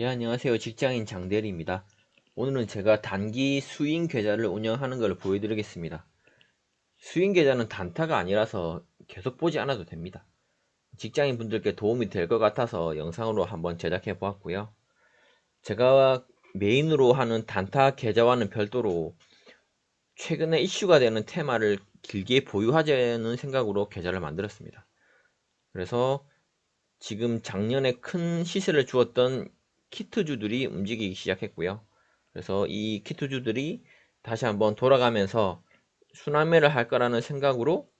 예, 안녕하세요. 직장인 장대리입니다. 오늘은 제가 단기 수익 계좌를 운영하는 걸 보여드리겠습니다. 수익 계좌는 단타가 아니라서 계속 보지 않아도 됩니다. 직장인 분들께 도움이 될 것 같아서 영상으로 한번 제작해 보았고요. 제가 메인으로 하는 단타 계좌와는 별도로 최근에 이슈가 되는 테마를 길게 보유하자는 생각으로 계좌를 만들었습니다. 그래서 지금 작년에 큰 시세를 주었던 키트주들이 움직이기 시작했고요. 그래서 이 키트주들이 다시 한번 돌아가면서 순환매를 할 거라는 생각으로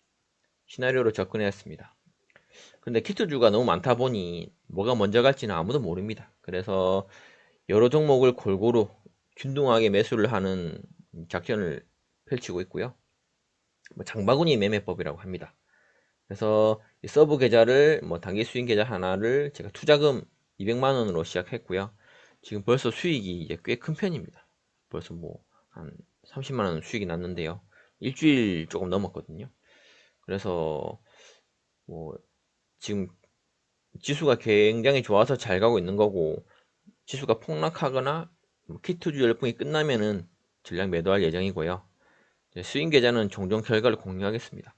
시나리오로 접근했습니다. 근데 키트주가 너무 많다 보니 뭐가 먼저 갈지는 아무도 모릅니다. 그래서 여러 종목을 골고루 균등하게 매수를 하는 작전을 펼치고 있고요. 뭐 장바구니 매매법이라고 합니다. 그래서 서브 계좌를 뭐 단기 수익 계좌 하나를 제가 투자금 200만 원으로 시작했고요. 지금 벌써 수익이 이제 꽤 큰 편입니다. 벌써 뭐 한 30만 원 수익이 났는데요. 일주일 조금 넘었거든요. 그래서 뭐 지금 지수가 굉장히 좋아서 잘 가고 있는 거고 지수가 폭락하거나 뭐 키트주 열풍이 끝나면은 전량 매도할 예정이고요. 수익 계좌는 종종 결과를 공유하겠습니다.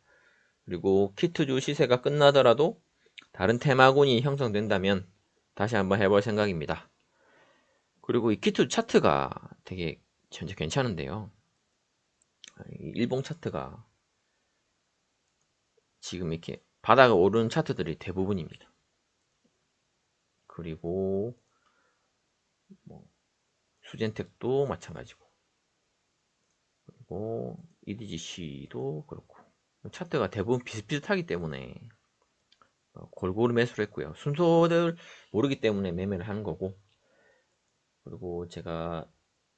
그리고 키트주 시세가 끝나더라도 다른 테마군이 형성된다면 다시 한번 해볼 생각입니다. 그리고 이 키트 차트가 되게 현재 괜찮은데요. 일봉 차트가 지금 이렇게 바닥을 오르는 차트들이 대부분입니다. 그리고 뭐 수젠텍도 마찬가지고 그리고 EDGC도 그렇고 차트가 대부분 비슷비슷하기 때문에 어, 골고루 매수를 했고요. 순서를 모르기 때문에 매매를 하는 거고 그리고 제가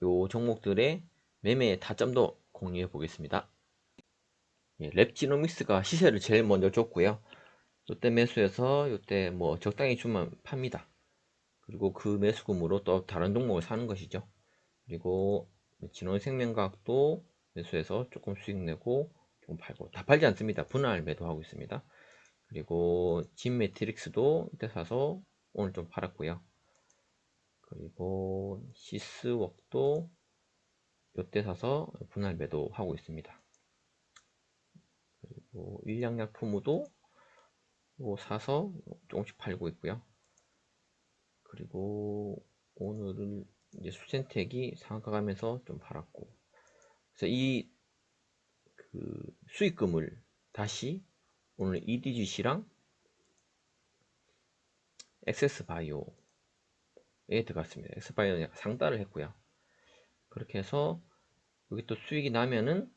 요 종목들의 매매 타점도 공유해 보겠습니다. 예, 랩지노믹스가 시세를 제일 먼저 줬고요. 요때 매수해서 요때 뭐 적당히 주면 팝니다. 그리고 그 매수금으로 또 다른 종목을 사는 것이죠. 그리고 진원생명과학도 매수해서 조금 수익 내고 좀 팔고 다 팔지 않습니다. 분할 매도하고 있습니다. 그리고 진 매트릭스도 이때 사서 오늘 좀 팔았고요. 그리고 시스웍도 이때 사서 분할 매도하고 있습니다. 그리고 일량약품도 사서 조금씩 팔고 있고요. 그리고 오늘은 이제 수센텍이 상한가 가면서 좀 팔았고 그래서 이 그 수익금을 다시 오늘 EDGC랑 엑세스바이오에 들어갔습니다. 엑세스바이오는 약간 상따를 했고요. 그렇게 해서 여기 또 수익이 나면은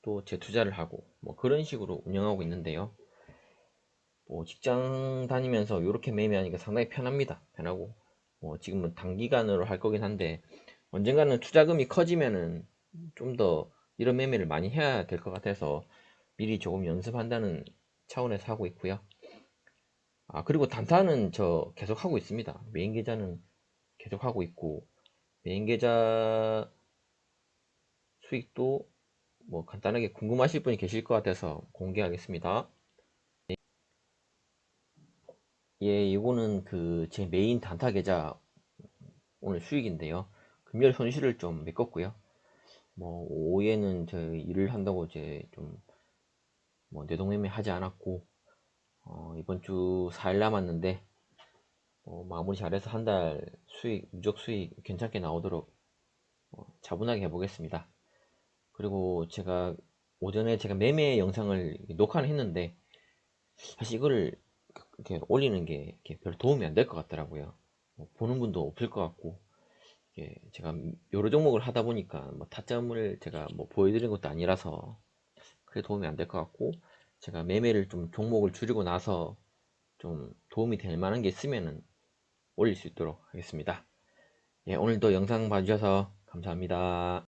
또 재투자를 하고 뭐 그런 식으로 운영하고 있는데요. 뭐 직장 다니면서 이렇게 매매하니까 상당히 편합니다. 편하고 뭐 지금은 단기간으로 할 거긴 한데 언젠가는 투자금이 커지면은 좀 더 이런 매매를 많이 해야 될 것 같아서 미리 조금 연습한다는 차원에서 하고 있고요. 아 그리고 단타는 저 계속 하고 있습니다. 메인 계좌는 계속 하고 있고 메인 계좌 수익도 뭐 간단하게 궁금하실 분이 계실 것 같아서 공개하겠습니다. 예, 이거는 그 제 메인 단타 계좌 오늘 수익인데요. 금요일 손실을 좀 메꿨고요. 뭐 오후에는 저 일을 한다고 이제 좀 뭐 내동매매 하지 않았고 어, 이번 주 4일 남았는데 어, 마무리 잘해서 한 달 수익 누적 수익 괜찮게 나오도록 어, 차분하게 해보겠습니다. 그리고 제가 오전에 제가 매매 영상을 녹화를 했는데 사실 이거를 이렇게 올리는 게별 도움이 안 될 것 같더라고요. 뭐 보는 분도 없을 것 같고 제가 여러 종목을 하다 보니까 뭐 타점을 제가 뭐 보여드리는 것도 아니라서 그게 도움이 안 될 것 같고 제가 매매를 좀 종목을 줄이고 나서 좀 도움이 될 만한 게 있으면은 올릴 수 있도록 하겠습니다. 예, 오늘도 영상 봐주셔서 감사합니다.